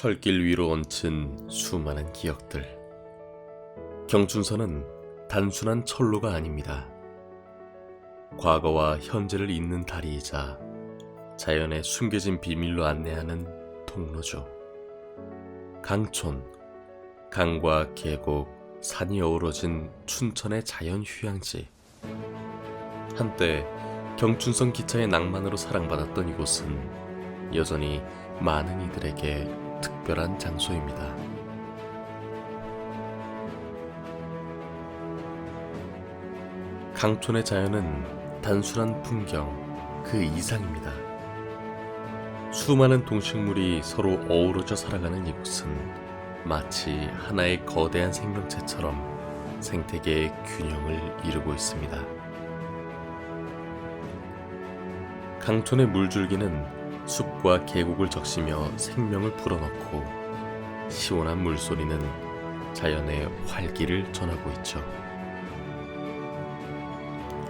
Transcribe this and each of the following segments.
철길 위로 얹힌 수많은 기억들. 경춘선은 단순한 철로가 아닙니다. 과거와 현재를 잇는 다리이자 자연의 숨겨진 비밀로 안내하는 통로죠. 강촌, 강과 계곡, 산이 어우러진 춘천의 자연 휴양지. 한때 경춘선 기차의 낭만으로 사랑받았던 이곳은 여전히 많은 이들에게 특별한 장소입니다. 강촌의 자연은 단순한 풍경 그 이상입니다. 수많은 동식물이 서로 어우러져 살아가는 이곳은 마치 하나의 거대한 생명체처럼 생태계의 균형을 이루고 있습니다. 강촌의 물줄기는 숲과 계곡을 적시며 생명을 불어넣고 시원한 물소리는 자연의 활기를 전하고 있죠.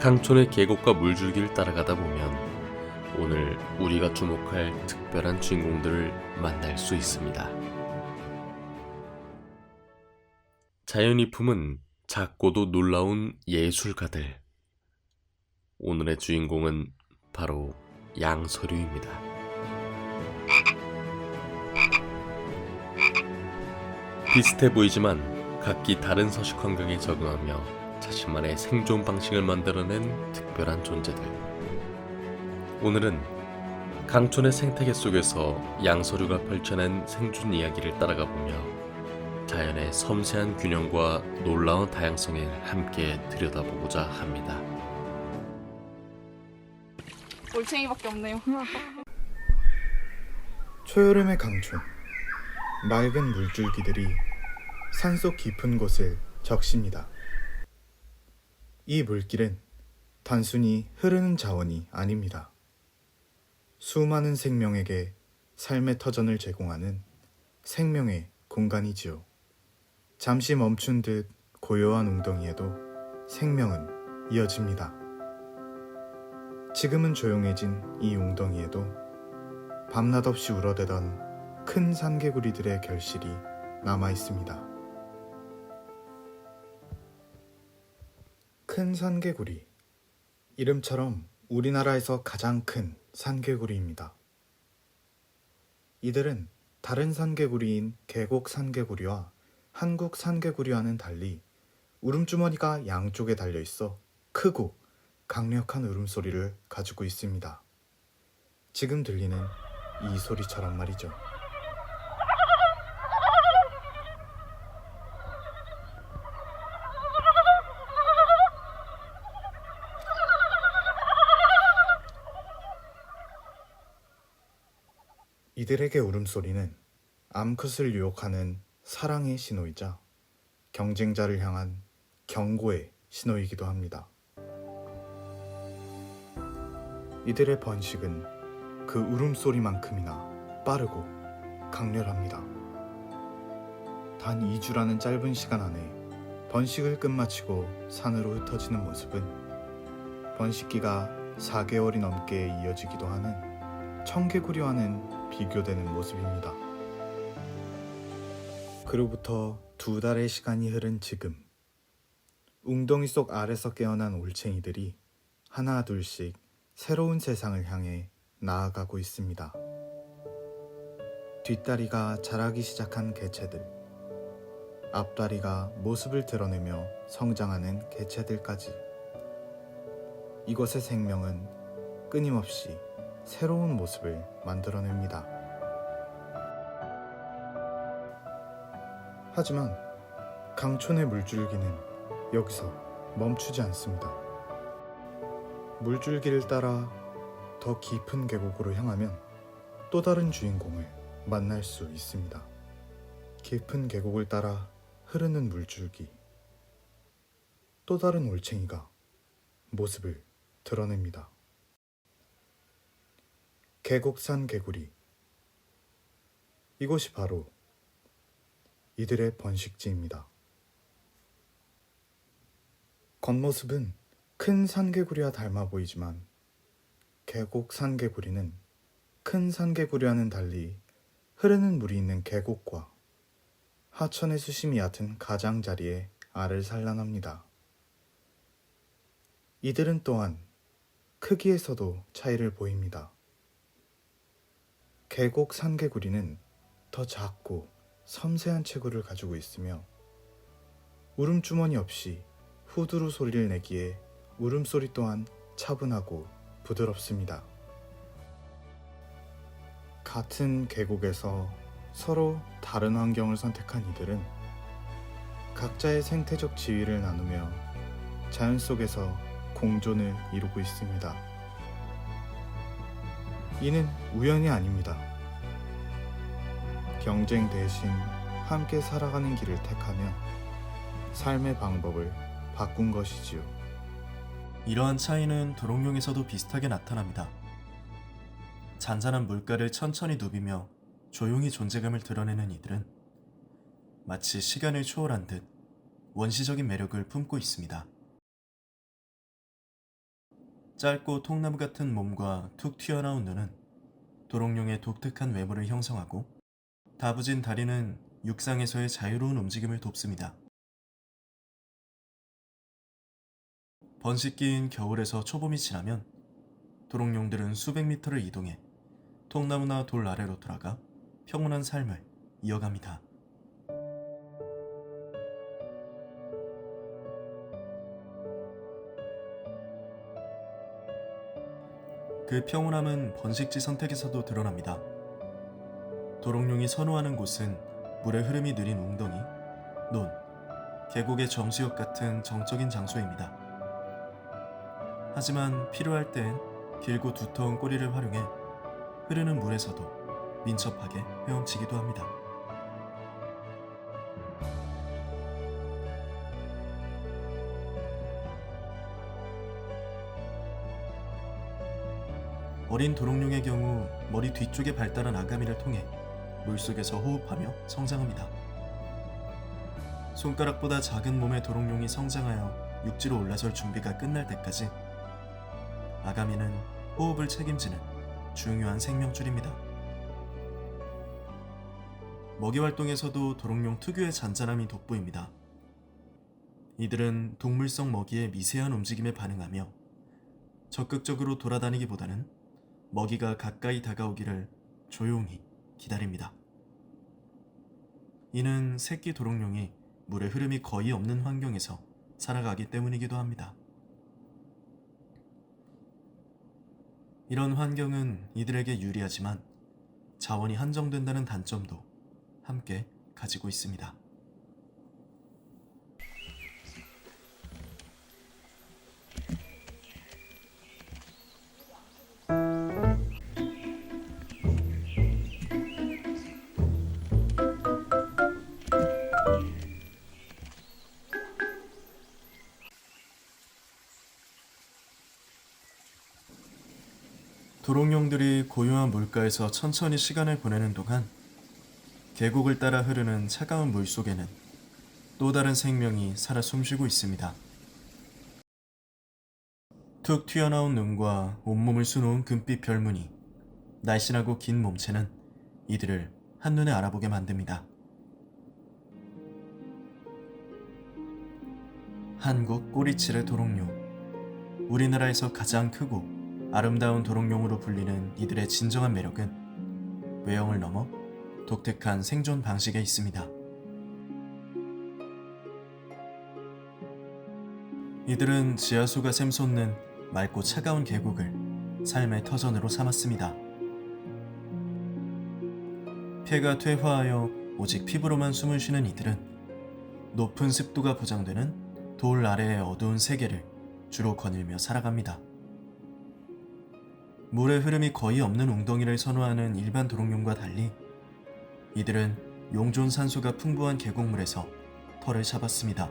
강촌의 계곡과 물줄기를 따라가다 보면 오늘 우리가 주목할 특별한 주인공들을 만날 수 있습니다. 자연이 품은 작고도 놀라운 예술가들. 오늘의 주인공은 바로 양서류입니다. 비슷해 보이지만 각기 다른 서식 환경에 적응하며 자신만의 생존 방식을 만들어낸 특별한 존재들. 오늘은 강촌의 생태계 속에서 양서류가 펼쳐낸 생존 이야기를 따라가 보며 자연의 섬세한 균형과 놀라운 다양성을 함께 들여다보고자 합니다. 올챙이밖에 없네요. 초여름의 강촌 맑은 물줄기들이 산속 깊은 곳을 적십니다. 이 물길은 단순히 흐르는 자원이 아닙니다. 수많은 생명에게 삶의 터전을 제공하는 생명의 공간이지요. 잠시 멈춘 듯 고요한 웅덩이에도 생명은 이어집니다. 지금은 조용해진 이 웅덩이에도 밤낮 없이 울어대던 큰 산개구리들의 결실이 남아 있습니다. 큰 산개구리. 이름처럼 우리나라에서 가장 큰 산개구리입니다. 이들은 다른 산개구리인 계곡 산개구리와 한국 산개구리와는 달리 울음주머니가 양쪽에 달려 있어 크고 강력한 울음소리를 가지고 있습니다. 지금 들리는 이 소리처럼 말이죠. 이들에게 울음소리는 암컷을 유혹하는 사랑의 신호이자 경쟁자를 향한 경고의 신호이기도 합니다. 이들의 번식은 그 울음소리만큼이나 빠르고 강렬합니다. 단 2주라는 짧은 시간 안에 번식을 끝마치고 산으로 흩어지는 모습은 번식기가 4개월이 넘게 이어지기도 하는 청개구리와는 비교되는 모습입니다. 그로부터 두 달의 시간이 흐른 지금 웅덩이 속 알에서 깨어난 올챙이들이 하나 둘씩 새로운 세상을 향해 나아가고 있습니다. 뒷다리가 자라기 시작한 개체들, 앞다리가 모습을 드러내며 성장하는 개체들까지. 이곳의 생명은 끊임없이 새로운 모습을 만들어냅니다. 하지만 강촌의 물줄기는 여기서 멈추지 않습니다. 물줄기를 따라 더 깊은 계곡으로 향하면 또 다른 주인공을 만날 수 있습니다. 깊은 계곡을 따라 흐르는 물줄기. 또 다른 올챙이가 모습을 드러냅니다. 계곡산 개구리. 이곳이 바로 이들의 번식지입니다. 겉모습은 큰 산개구리와 닮아 보이지만 계곡 산개구리는 큰 산개구리와는 달리 흐르는 물이 있는 계곡과 하천의 수심이 얕은 가장자리에 알을 산란합니다. 이들은 또한 크기에서도 차이를 보입니다. 계곡 산개구리는 더 작고 섬세한 체구를 가지고 있으며 울음주머니 없이 후두루 소리를 내기에 울음소리 또한 차분하고 부드럽습니다. 같은 계곡에서 서로 다른 환경을 선택한 이들은 각자의 생태적 지위를 나누며 자연 속에서 공존을 이루고 있습니다. 이는 우연이 아닙니다. 경쟁 대신 함께 살아가는 길을 택하며 삶의 방법을 바꾼 것이지요. 이러한 차이는 도롱뇽에서도 비슷하게 나타납니다. 잔잔한 물가를 천천히 누비며 조용히 존재감을 드러내는 이들은 마치 시간을 초월한 듯 원시적인 매력을 품고 있습니다. 짧고 통나무 같은 몸과 툭 튀어나온 눈은 도롱뇽의 독특한 외모를 형성하고 다부진 다리는 육상에서의 자유로운 움직임을 돕습니다. 번식기인 겨울에서 초봄이 지나면 도롱뇽들은 수백 미터를 이동해 통나무나 돌 아래로 돌아가 평온한 삶을 이어갑니다. 그 평온함은 번식지 선택에서도 드러납니다. 도롱뇽이 선호하는 곳은 물의 흐름이 느린 웅덩이, 논, 계곡의 정수역 같은 정적인 장소입니다. 하지만 필요할 땐 길고 두터운 꼬리를 활용해 흐르는 물에서도 민첩하게 헤엄치기도 합니다. 어린 도롱뇽의 경우 머리 뒤쪽에 발달한 아가미를 통해 물속에서 호흡하며 성장합니다. 손가락보다 작은 몸의 도롱뇽이 성장하여 육지로 올라설 준비가 끝날 때까지 아가미는 호흡을 책임지는 중요한 생명줄입니다. 먹이 활동에서도 도롱뇽 특유의 잔잔함이 돋보입니다. 이들은 동물성 먹이의 미세한 움직임에 반응하며 적극적으로 돌아다니기보다는 먹이가 가까이 다가오기를 조용히 기다립니다. 이는 새끼 도롱뇽이 물의 흐름이 거의 없는 환경에서 살아가기 때문이기도 합니다. 이런 환경은 이들에게 유리하지만 자원이 한정된다는 단점도 함께 가지고 있습니다. 도롱뇽들이 고요한 물가에서 천천히 시간을 보내는 동안 계곡을 따라 흐르는 차가운 물 속에는 또 다른 생명이 살아 숨쉬고 있습니다. 툭 튀어나온 눈과 온몸을 수놓은 금빛 별무늬, 날씬하고 긴 몸체는 이들을 한눈에 알아보게 만듭니다. 한국 꼬리치레 도롱뇽. 우리나라에서 가장 크고 아름다운 도롱뇽으로 불리는 이들의 진정한 매력은 외형을 넘어 독특한 생존 방식에 있습니다. 이들은 지하수가 샘솟는 맑고 차가운 계곡을 삶의 터전으로 삼았습니다. 폐가 퇴화하여 오직 피부로만 숨을 쉬는 이들은 높은 습도가 보장되는 돌 아래의 어두운 세계를 주로 거닐며 살아갑니다. 물의 흐름이 거의 없는 웅덩이를 선호하는 일반 도롱뇽과 달리 이들은 용존 산소가 풍부한 계곡물에서 털을 잡았습니다.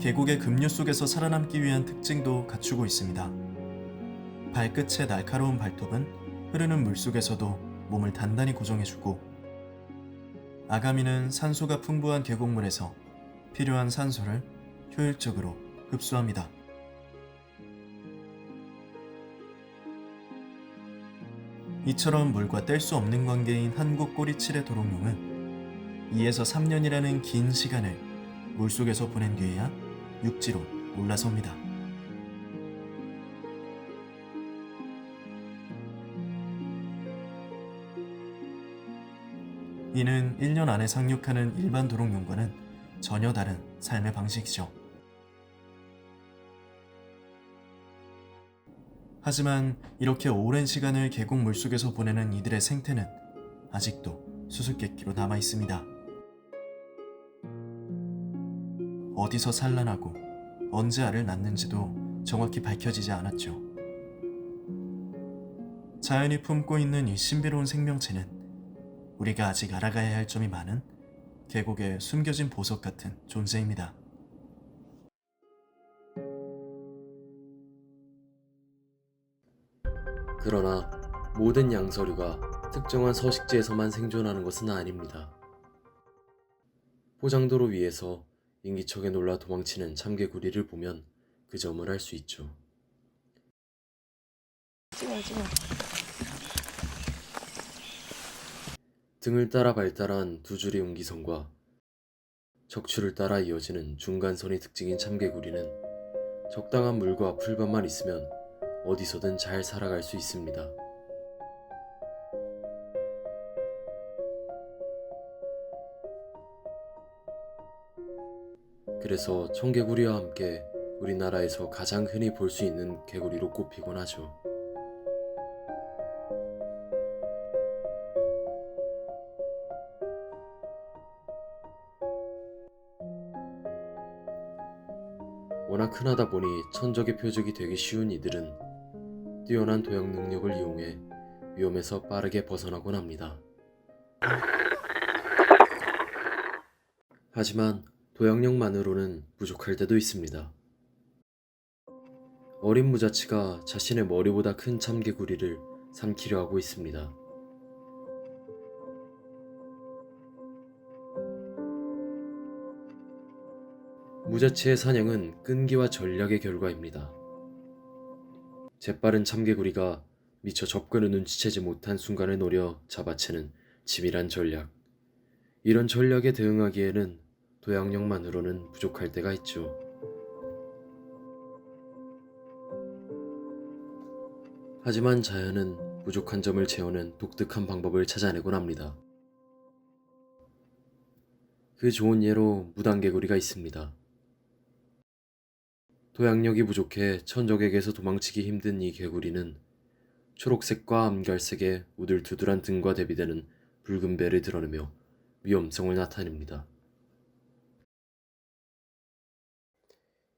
계곡의 급류 속에서 살아남기 위한 특징도 갖추고 있습니다. 발끝의 날카로운 발톱은 흐르는 물 속에서도 몸을 단단히 고정해주고 아가미는 산소가 풍부한 계곡물에서 필요한 산소를 효율적으로 흡수합니다. 이처럼 물과 뗄 수 없는 관계인 한국 꼬리칠의 도롱뇽은 2에서 3년이라는 긴 시간을 물속에서 보낸 뒤에야 육지로 올라섭니다. 이는 1년 안에 상륙하는 일반 도롱뇽과는 전혀 다른 삶의 방식이죠. 하지만 이렇게 오랜 시간을 계곡 물속에서 보내는 이들의 생태는 아직도 수수께끼로 남아 있습니다. 어디서 산란하고 언제 알을 낳는지도 정확히 밝혀지지 않았죠. 자연이 품고 있는 이 신비로운 생명체는 우리가 아직 알아가야 할 점이 많은 계곡의 숨겨진 보석 같은 존재입니다. 그러나 모든 양서류가 특정한 서식지에서만 생존하는 것은 아닙니다. 포장도로 위에서 인기척에 놀라 도망치는 참개구리를 보면 그 점을 알 수 있죠. 찍어 찍어. 등을 따라 발달한 두 줄의 웅기선과 척추를 따라 이어지는 중간선이 특징인 참개구리는 적당한 물과 풀밭만 있으면 어디서든 잘 살아갈 수 있습니다. 그래서 청개구리와 함께 우리나라에서 가장 흔히 볼 수 있는 개구리로 꼽히곤 하죠. 흔하다 보니 천적의 표적이 되기 쉬운 이들은 뛰어난 도약 능력을 이용해 위험에서 빠르게 벗어나곤 합니다. 하지만 도약력만으로는 부족할 때도 있습니다. 어린 무자치가 자신의 머리보다 큰 참개구리를 삼키려 하고 있습니다. 무자치의 사냥은 끈기와 전략의 결과입니다. 재빠른 참개구리가 미처 접근을 눈치채지 못한 순간을 노려 잡아채는 치밀한 전략. 이런 전략에 대응하기에는 도약력만으로는 부족할 때가 있죠. 하지만 자연은 부족한 점을 채우는 독특한 방법을 찾아내곤 합니다. 그 좋은 예로 무당개구리가 있습니다. 도약력이 부족해 천적에게서 도망치기 힘든 이 개구리는 초록색과 암갈색의 우들투들한 등과 대비되는 붉은 배를 드러내며 위험성을 나타냅니다.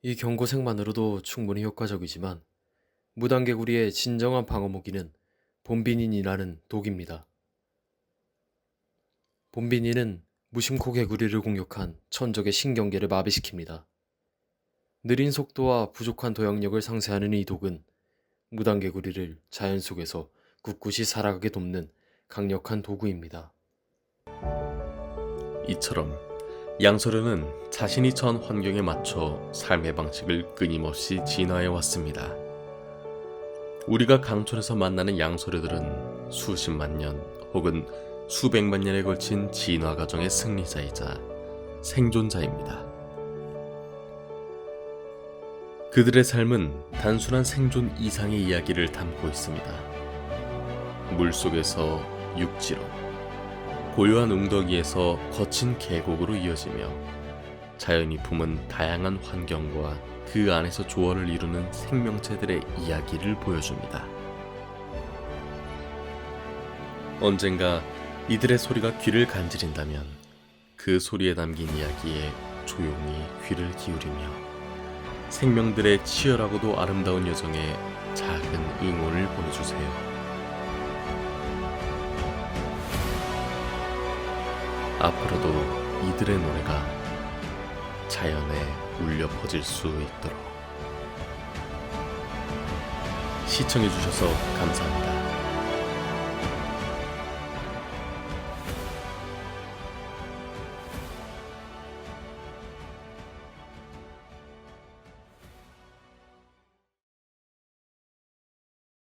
이 경고색만으로도 충분히 효과적이지만 무당개구리의 진정한 방어 무기는 봄비닌이라는 독입니다. 봄비닌은 무심코 개구리를 공격한 천적의 신경계를 마비시킵니다. 느린 속도와 부족한 도약력을 상쇄하는 이 독은 무당개구리를 자연 속에서 꿋꿋이 살아가게 돕는 강력한 도구입니다. 이처럼 양서류는 자신이 처한 환경에 맞춰 삶의 방식을 끊임없이 진화해 왔습니다. 우리가 강촌에서 만나는 양서류들은 수십만 년 혹은 수백만 년에 걸친 진화 과정의 승리자이자 생존자입니다. 그들의 삶은 단순한 생존 이상의 이야기를 담고 있습니다. 물 속에서 육지로 고요한 웅덩이에서 거친 계곡으로 이어지며 자연이 품은 다양한 환경과 그 안에서 조화를 이루는 생명체들의 이야기를 보여줍니다. 언젠가 이들의 소리가 귀를 간지린다면 그 소리에 담긴 이야기에 조용히 귀를 기울이며 생명들의 치열하고도 아름다운 여정에 작은 응원을 보내주세요. 앞으로도 이들의 노래가 자연에 울려 퍼질 수 있도록 시청해주셔서 감사합니다.